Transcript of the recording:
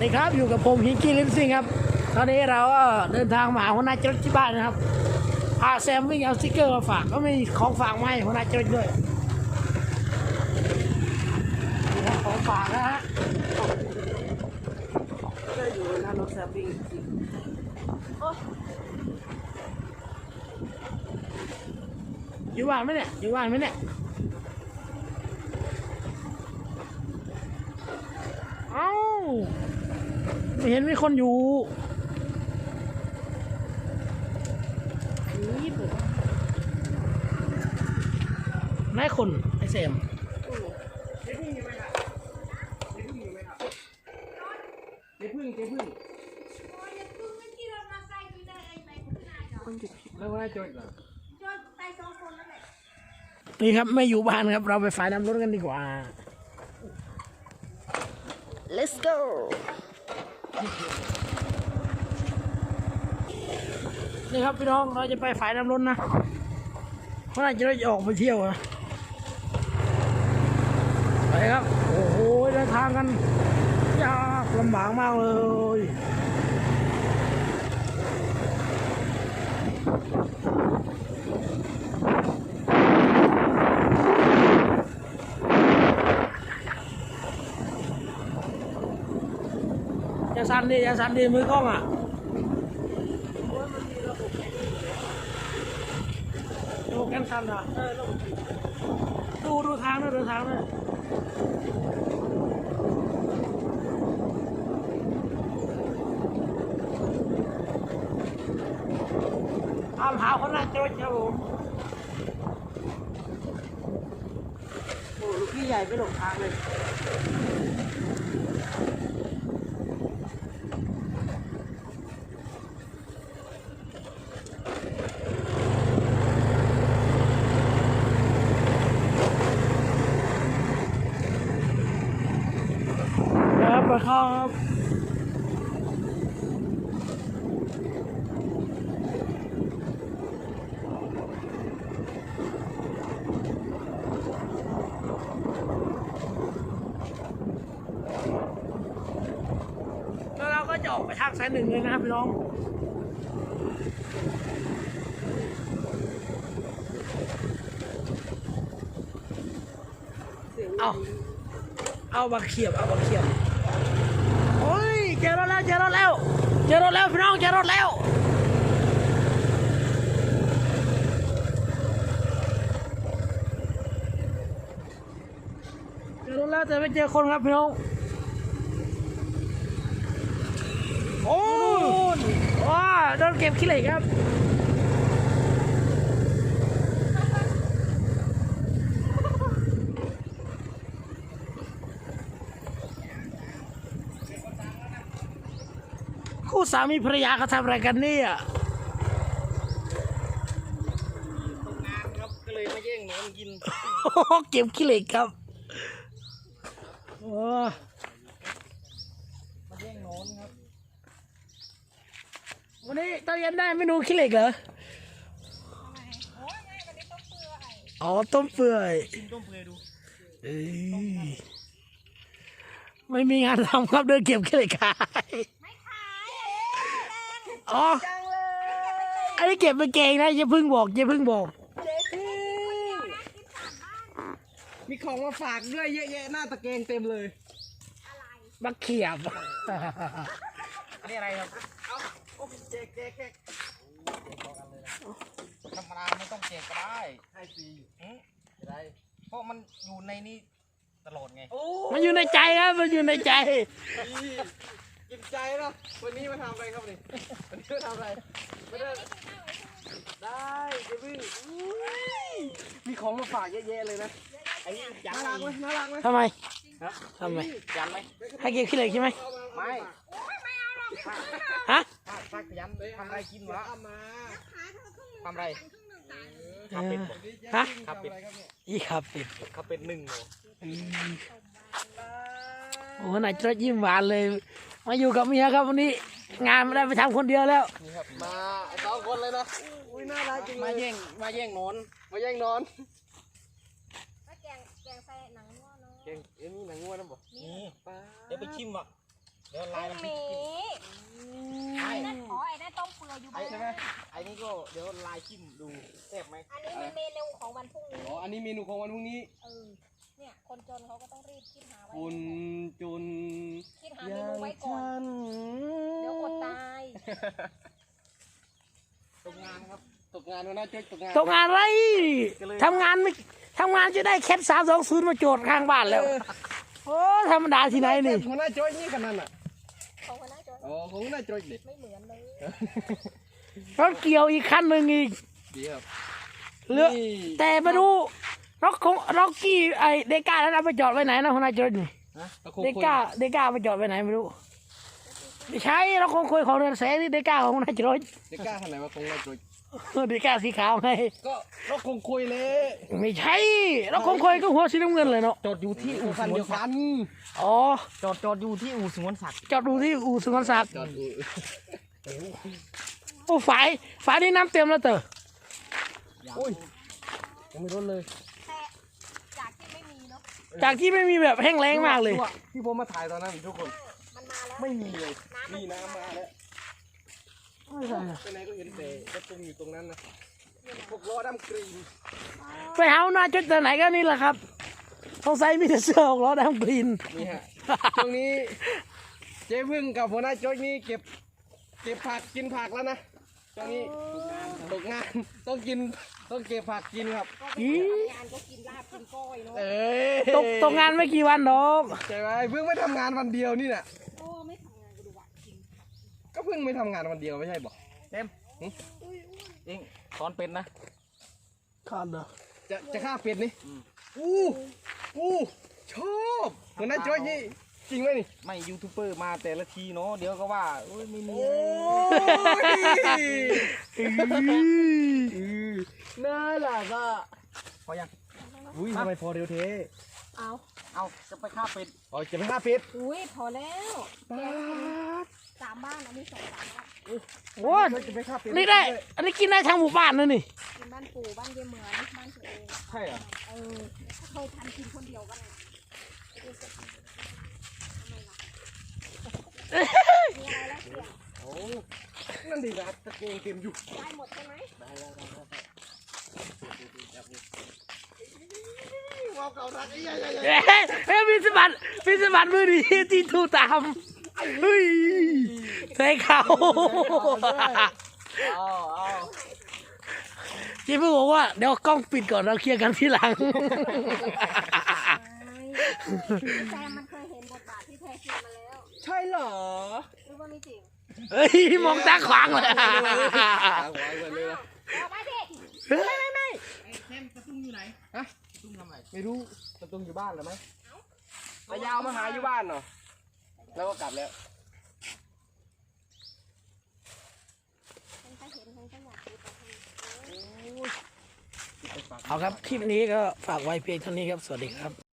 ดีครับอยู่กับผมฮิงกี้ลิมซิงครับ ตอนนี้เราก็เดินทางมาหาหัวหน้าจรดที่บ้านนะครับพาแซมวิ่งเอาสติ๊กเกอร์มาฝากก็มีของฝากมาให้หัวหน้าจรดด้วยนี่ครับของฝากนะฮะก็อยู่หน้ารถแซมวิ่งจริงโอ๊ยอยู่บ้านไหมเนี่ยอยู่บ้านไหมเนี่ยเอ้า ไม่เห็นมีคนอยู่นี่ผมนายคนไอเซมเจ๊พึ่งอยู่ไหมครับเจ๊พึ่งอยู่ไหมครับเจ๊พึ่งเจ๊พึ่งแล้วว่าโจทย์เหรอนี่ครับไม่อยู่บ้านครับเราไปฝ่ายน้ำรถกันดีกว่า let's go นี่ครับพี่น้องเราจะไปฝ่ายน้ำรถนนะเพราะน่าจะได้ออกไปเที่ยวนะไปครับ โอ้โหเดินทางกันยากลำบากมากเลย อย่า สั่นดิอย่าสั่นดิมือกล้องอะโลกกันสั่นอะดูดูทางด้วยดูทางด้วยตามหาคนน่าจะเจอผมโอ้ลูกพี่ใหญ่ไปหลงทางเลย ครับมาเข้าครับแล้วเราก็จะออกไปทางสายหนึ่งเลยนะครับพี่น้องเอา เอาบักเขียบ เอาบักเขียบโอ้ย เจอรถแล้วเจอรถแล้วเจอรถแล้วพี่น้องเจอรถแล้วเจอรถแล้วแต่ไม่เจอคนครับพี่น้องโอ้ว้าโดนเก็บขี้เหล็กครับ คู่สามีภรรยาเขาทำอะไรกันเนี่ยตกงานครับ ก็เลยมาแย่งหนอนกินเก็บขี้เหล็กครับโอ้มาแย่งหนอนครับ วันนี้ตอนเย็นได้เมนูขี้เหล็กเหรออ๋อต้มเปื่อยชิมต้มเปื่อยดูเอ้ยไม่มีงานทำครับเดินเก็บขี้เหล็กขาย อ๋ออันนี้เก็บไปเกงนะอย่าเพิ่งบอกอย่าเพิ่งบอก เจ๊พึ่งมีของมาฝากด้วยเยอะแยะหน้าตะแกรงเต็มเลย บักเขียบ อันนี้อะไรครับเอาโอ้แจกแจกแจกธรรมดาไม่ต้องแจกก็ได้ให้ฟรีอืมได้เพราะมันอยู่ในนี้ตลอดไง โอ้มันอยู่ในใจครับ มันอยู่ในใจ กินใจเนาะวันนี้มาทำอะไรครับนี่วันนี้มาทำอะไรไม่ได้ได้เดี๋ยวพี่อุ้ยมีของมาฝากเยอะแยะเลยนะไอ้ยันน่ารักไหมน่ารักไหมทำไมฮะทำไมยันไหมให้เก็บขี้เหล็กใช่ไหมไม่ฮะฝากฝากยันทำอะไรกินวะทำอะไรเออฮะขับเป็ดอีครับปิดขับเป็ดหนึ่งเหรอโอ้โหนายจรดยิ้มหวานเลย มาอยู่กับเมียครับวันนี้ งานไม่ได้ไปทำคนเดียวแล้ว นี่ครับมาสองคนเลยนะอุ้ยน่ารักจริงมาแย่งมาแย่งนอนมาแย่งนอนแกงแกงใส่หนังงัวเนาะเก่งเอ้ยมีหนังงัวนะบอกนี่นี่ป้าเดี๋ยวไปชิมว่ะเดี๋ยวพลายรุ่มังนนี้ไอ้ไอ้นั่นอ๋อไอ้นั่นต้มเปื่อยอยู่บ้านใช่ไหมไอ้นี่ก็เดี๋ยวลายจิ้มดูแซ่บไหมอันนี้มันเมนูของวันพรุ่งนี้ อ๋ออันนี้เมนูของวันพรุ่งนี้ เออเนี่ย คนจนเขาก็ต้องรีบคิดหาไว้คุณจุนคิดหาเมนูไว้ก่อนน เดี๋ยวอดตายตกงานครับ ตกงานวันน่าจะตกงาน ตกงานอะไรทำงานไม่ทำงานจะได้แคทสามสองศูนย์มาโจทย์ข้างบ้านแล้ว โอ้ธรรมดาที่ไหนนี่ หัวหน้าจ้อยนี่กันนั่นอะของคณะจนอ๋อของหัวหน้าจ้อยดิไม่เหมือนเลยรถเกี่ยวอีกคันหนึ่งอีกดีครับเหลือนี่แต่ไม่รู้ รถของรถกี้ไอเดก้าแล้วเอาไปจอดไว้ไหนนะหัวหน้าจอยนี่ฮะตะคุเดก้าเดก้าไปจอดไว้ไหนไม่รู้ไม่ใช่รถคงคุยของเรือนแสงนี่เดก้าของหัวหน้าจอยเด็กกล้าทำไหนวะของหัวหน้าจ้อยเดก้าสีขาวไงก็รถคงคุยเลยไม่ใช่รถคงคุยก็หัวสีน้ำเงินเลยเนาะจอดอยู่ที่อู่สคันงวเดีนยวศักักดิ์นอ๋อจอดจอดอยู่ที่อู่สงวนศักดิ์จอดดูที่อู่สุวรรณศักดิ์จอดอู่โอ้ฝายฝายนี่น้ำเต็มแล้วเต๋ออุ้ยยังไม่ร้อนเลย แต่จากที่ไม่มีเนาะ จากที่ไม่มีแบบแห้งแล้งมากเลย ที่ผมมาถ่ายตอนนั้นทุกคน มันมาแล้ว ไม่มีเลยน้ำมันนี่น้ำมาแล้วไปไหนก็เห็นแต่กระตุ้งอยู่ตรงนั้นนะพวกล้อดำกรีนไปหาหน้าจุดแต่ไหนก็นี่แหละครับสงสัยมีแต่เสื้อหกล้อดำกรีนนี่ฮะช่วงนี้เจ๊พึ่งกับหัวหน้าโจ๊กนี่เก็บ เก็บผักกินผักแล้วนะ ช่วงนี้ตกงานต้องกินต้องเก็บผักกินครับก็ไปทำงานก็กินลาบกินก้อยเนาะเอ้ยตกตกงานไม่กี่วันดอกใช่ไหมเพิ่งไม่ทำงานวันเดียวนี่น่ะโอ้ไม่ทำงานก็ดูว่ากินก็เพิ่งไม่ทำงานวันเดียวไม่ใช่บอกเต็มเองสอนเป็นนะ ขาดเหรอจะจะฆ่าเป็ดนี่อู้อู้ชอบหัวหน้าโจ๊กนี่ จริงไหมนี่ ไม่ยูทูบเบอร์มาแต่ละทีเนาะเดี๋ยวก็ว่าโอ้ยไม่มีโอ้อะไรยน่ารักอะพอยังอุ้ยทำไมพอเร็วเทเอา เอาจะไปฆ่าเป็ดอ๋อจะไปฆ่าเป็ดอุ้ยพอแล้วสามบ้านอันนี้สองสามบ้านโอ้ยจะไปฆ่าเป็ดนี่ได้ อันนี้กินได้ทั้งหมู่บ้านนะนี่กินบ้านปู่บ้านเยายเหมือนบ้านตัวเองใช่เหรอเออเคยทำกินคนเดียวบ้างมีอะไรแล้วเสีย โอ้นั่นดีนะตะเกียงเต็มอยู่ได้หมดใช่ไหมว้าวเก่ารักไอ้ยัยยัยเอ๊ะเฮ้ยมีสมบัติมีสมบัติมือดีที่ถูกตามเฮ้ยใส่เขาเอาเอาจีเพิ่งบอกว่าเดี๋ยวกล้องปิดก่อนเราเคลียร์กันทีหลัง ช่เหรอหรือว่าไม่จริงเฮ้ยมองตาขวางเลยตาหวานกันเลยเอาไปดิไม่ไม่ไม่ไม่รู้ตะตุงอยู่บ้านหรือไหมตายาวมาหาอยู่บ้านเนาะแล้วก็กลับแล้วฉันก็เห็นฉันก็อยากดูแต่ทำเอาครับ คลิปนี้ก็ฝากไว้เพียงเท่านี้ครับ สวัสดีครับ